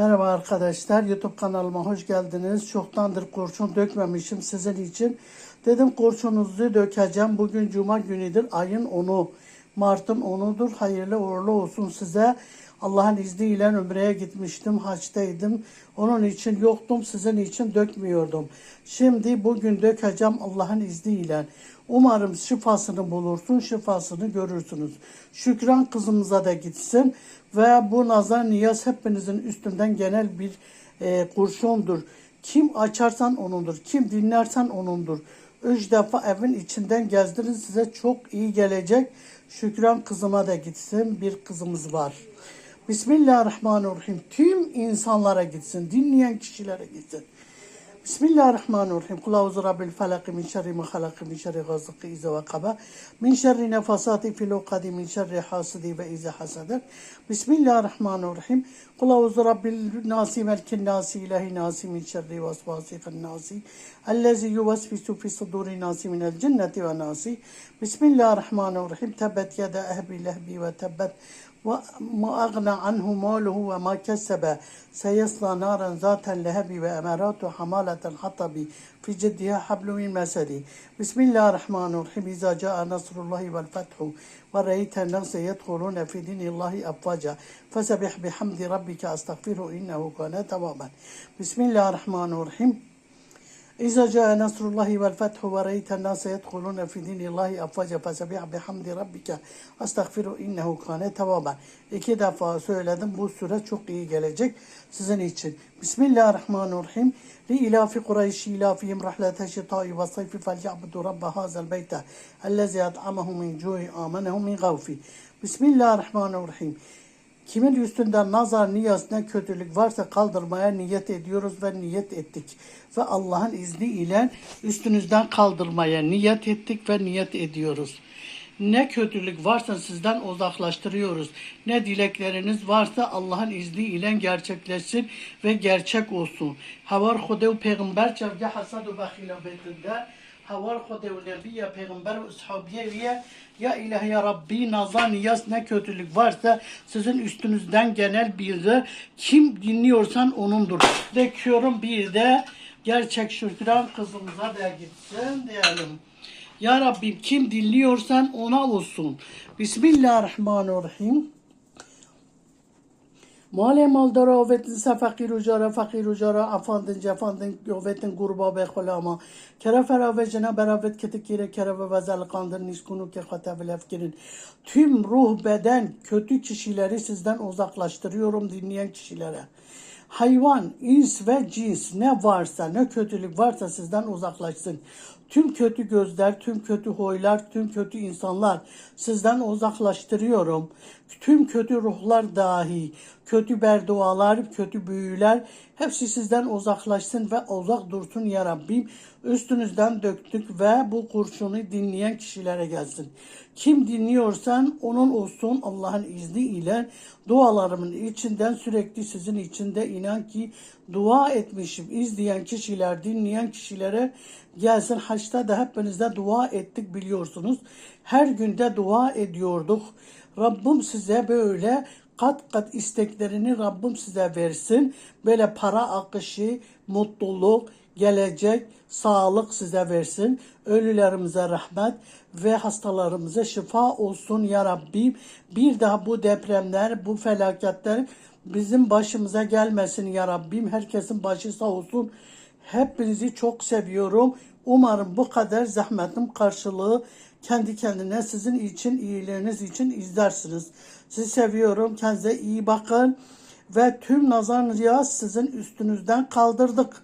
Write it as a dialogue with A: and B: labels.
A: Merhaba arkadaşlar, YouTube kanalıma hoş geldiniz. Çoktandır kurşun dökmemişim sizin için. Dedim kurşununuzu dökeceğim. Bugün Cuma günüdür, ayın 10'u. Mart'ın 10'udur. Hayırlı uğurlu olsun size. Allah'ın izniyle Ümre'ye gitmiştim, haçtaydım. Onun için yoktum, sizin için dökmüyordum. Şimdi bugün dökeceğim Allah'ın izniyle. Umarım şifasını bulursun, şifasını görürsünüz. Şükran kızımıza da gitsin ve bu nazar niyaz hepinizin üstünden genel bir e, kurşundur. Kim açarsan onundur, kim dinlersen onundur. Üç defa evin içinden gezdirin size çok iyi gelecek. Şükran kızıma da gitsin, bir kızımız var. Bismillahirrahmanirrahim. Tüm insanlara gitsin, dinleyen kişilere gitsin. Bismillahirrahmanirrahim. Kul auzu rabbil felak min şerri ma halak min şerri gazıkı ize ve kaba min şerri nefasati fil ukadi min şerri hasidi ve ize hasadır. Bismillahirrahmanirrahim. Kul auzu rabbil nasi melkin nasi ilahi nasi min şerri vasvasikan nasi ellezi yuvasvisu fi suduri nasi minel cenneti ve nasi. Bismillahirrahmanirrahim. Tebbet yeda ehbi lehbi ve tebbet وما أغنى عنه ماله وما كسب. سيصلى نارا ذات اللهب وأمارات حمالة الحطب في جدها حبل من مسد. بسم الله الرحمن الرحيم. إذا جاء نصر الله والفتح ورأيت الناس يدخلون في دين الله أفواجا. فسبح بحمد ربك أستغفره إنه كان توابا. بسم الله الرحمن الرحيم. إذا جاء نصر الله والفتح ورأيت الناس يدخلون في دين الله أفواجا فسبح بحمد ربك أستغفر إنه كان توابا İki defa söyledim. Bu süre çok iyi gelecek sizin için. Bismillahirrahmanirrahim. Li ilafi Kureyş ilafihim rahlete şitai ve sayfi fel ya'budu rabbe hazel beyte ellezi at'amahu min cu'i amenehu min gavfi. Bismillahirrahmanirrahim. Kimin üstünden nazar, niyaz, ne kötülük varsa kaldırmaya niyet ediyoruz ve niyet ettik. Ve Allah'ın izniyle üstünüzden kaldırmaya niyet ettik ve niyet ediyoruz. Ne kötülük varsa sizden uzaklaştırıyoruz. Ne dilekleriniz varsa Allah'ın izniyle gerçekleşsin ve gerçek olsun. Havar Hudev peygamber çevge hasadu ve hilafetinde havar Hudev nebiye peygamber ashabiye ya ilahi ya Rabbi nazar niyaz ne kötülük varsa sizin üstünüzden genel de kim dinliyorsan onundur. Döküyorum bir de gerçek şükran kızımıza da gitsin diyelim. Ya Rabbim kim dinliyorsan ona olsun. Bismillahirrahmanirrahim. مال مالدار آوتن سه فقیر و جارا فقیر و جارا افاندن جفاندن آوتن گربا به خلاما کره فراوه جنا براvet kete kire kere ve vezel kandır niskunu ke hata velefkirin. Tüm ruh beden kötü kişileri sizden uzaklaştırıyorum dinleyen kişilere. Hayvan, ins ve cins ne varsa ne kötülük varsa sizden uzaklaşsın. Tüm kötü gözler, tüm kötü huylar, tüm kötü insanlar sizden uzaklaştırıyorum. Tüm kötü ruhlar dahi, kötü berdualar, kötü büyüler hepsi sizden uzaklaşsın ve uzak dursun ya Rabbim. Üstünüzden döktük ve bu kurşunu dinleyen kişilere gelsin. Kim dinliyorsan onun olsun Allah'ın izniyle dualarımın içinden sürekli sizin içinde inan ki dua etmişim. İzleyen kişiler, dinleyen kişilere gelsin. Haçta da hepinizde dua ettik biliyorsunuz. Her günde dua ediyorduk. Rabbim size böyle kat kat isteklerini Rabbim size versin. Böyle para akışı, mutluluk, gelecek, sağlık size versin. Ölülerimize rahmet ve hastalarımıza şifa olsun ya Rabbim. Bir daha bu depremler, bu felaketler bizim başımıza gelmesin ya Rabbim. Herkesin başı sağ olsun. Hepinizi çok seviyorum. Umarım bu kadar zahmetim karşılığı kendi kendine sizin için, iyileriniz için izlersiniz. Sizi seviyorum. Kendinize iyi bakın. Ve tüm nazar niyaz sizin üstünüzden kaldırdık.